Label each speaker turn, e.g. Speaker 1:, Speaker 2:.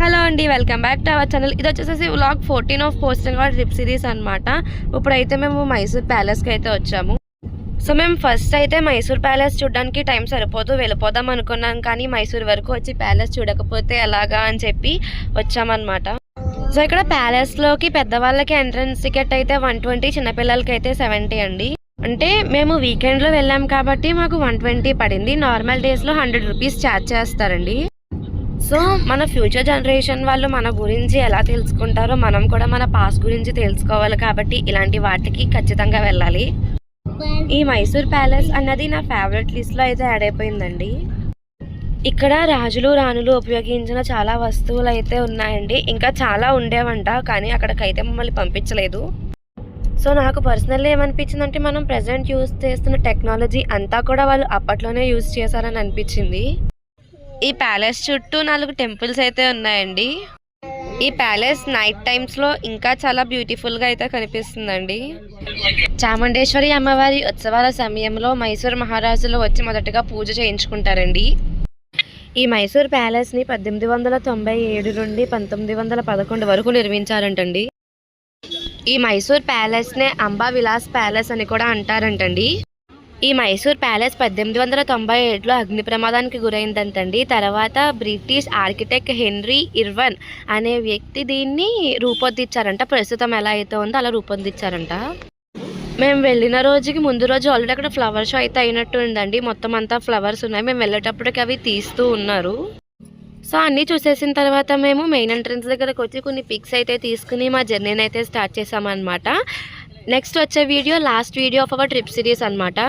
Speaker 1: Hello అండి welcome back to our channel. ఇది వచ్చేసి vlog fourteen of postal what trip series అనమాట ఇప్పుడైతే మేము మైసూర్ ప్యాలెస్కి అయితే వచ్చాము. సో మేము ఫస్ట్ అయితే మైసూర్ ప్యాలెస్ చూడడానికి టైం సరిపోదు వెళ్ళిపోదాం అనుకున్నాం కానీ మైసూర్ వరకు వచ్చి ప్యాలెస్ చూడకపోతే ఎలాగా అని చెప్పి వచ్చామన్నమాట. సో ఇక్కడ ప్యాలెస్లోకి పెద్దవాళ్ళకి ఎంట్రన్స్ టికెట్ అయితే వన్ ట్వంటీ చిన్నపిల్లలకి అయితే సెవెంటీ అండి. అంటే మేము వీకెండ్లో వెళ్ళాం కాబట్టి మాకు వన్ ట్వంటీ పడింది. నార్మల్ డేస్లో హండ్రెడ్ రూపీస్ ఛార్జ్ చేస్తారండి. సో మన ఫ్యూచర్ జనరేషన్ వాళ్ళు మన గురించి ఎలా తెలుసుకుంటారో మనం కూడా మన పాస్ట్ గురించి తెలుసుకోవాలి కాబట్టి ఇలాంటి వాటికి ఖచ్చితంగా వెళ్ళాలి. ఈ మైసూర్ ప్యాలెస్ అన్నది నా ఫేవరెట్ లిస్ట్లో అయితే యాడ్ అయిపోయిందండి. ఇక్కడ రాజులు రాణులు ఉపయోగించిన చాలా వస్తువులు అయితే ఉన్నాయండి. ఇంకా చాలా ఉండేవంట కానీ అక్కడికైతే మమ్మల్ని పంపించలేదు. సో నాకు పర్సనల్లీ ఏమనిపించిందంటే మనం ప్రజెంట్ యూస్ చేస్తున్న టెక్నాలజీ అంతా కూడా వాళ్ళు అప్పట్లోనే యూస్ చేశారని అనిపించింది. ఈ ప్యాలెస్ చుట్టూ నాలుగు టెంపుల్స్ అయితే ఉన్నాయండి. ఈ ప్యాలెస్ నైట్ టైమ్స్లో ఇంకా చాలా బ్యూటిఫుల్గా అయితే కనిపిస్తుందండి. చాముండేశ్వరి అమ్మవారి ఉత్సవాల సమయంలో మైసూర్ మహారాజులు వచ్చి మొదటగా పూజ చేయించుకుంటారండి. ఈ మైసూర్ ప్యాలెస్ని పద్దెనిమిది వందల తొంభై ఏడు నుండి పంతొమ్మిది వందల పదకొండు వరకు నిర్మించారంటండి. ఈ మైసూర్ ప్యాలెస్నే అంబా విలాస్ ప్యాలెస్ అని కూడా అంటారంటండి. ఈ మైసూర్ ప్యాలెస్ పద్దెనిమిది వందల తొంభై ఏడులో అగ్ని ప్రమాదానికి గురైందంటండి. తర్వాత బ్రిటిష్ ఆర్కిటెక్ట్ హెన్రీ ఇర్వన్ అనే వ్యక్తి దీన్ని రూపొందించారంట. ప్రస్తుతం ఎలా అయితే ఉందో అలా రూపొందించారంట. మేము వెళ్ళిన రోజుకి ముందు రోజు ఆల్రెడీ అక్కడ ఫ్లవర్ షో అయితే అయినట్టు ఉందండి. మొత్తం అంతా ఫ్లవర్స్ ఉన్నాయి. మేము వెళ్ళేటప్పటికి అవి తీస్తూ ఉన్నారు. సో అన్నీ చూసేసిన తర్వాత మేము మెయిన్ ఎంట్రన్స్ దగ్గరకు వచ్చి కొన్ని పిక్స్ అయితే తీసుకుని మా జర్నీని అయితే స్టార్ట్ చేసామన్నమాట నెక్స్ట్ వచ్చే video last video of our trip series అనమాట